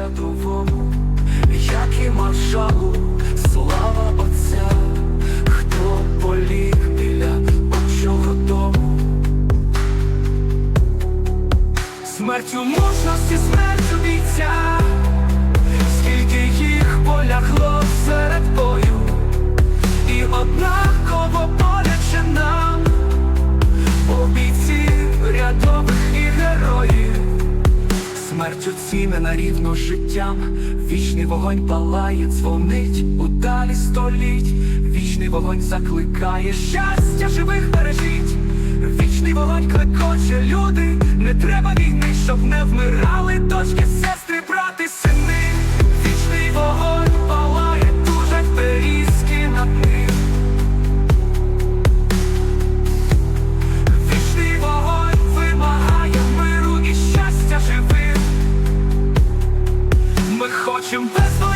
рядовому, як і маршалу, слава Отця, хто поліг біля отчого дому. Смертю мужності, смертю бійця, смертю цінена рівно життям, вічний вогонь палає, дзвонить у далі століть, вічний вогонь закликає щастя живих бережіть. Вічний вогонь клекоче люди, не треба війни, щоб не вмирали дочки, Deixa um passo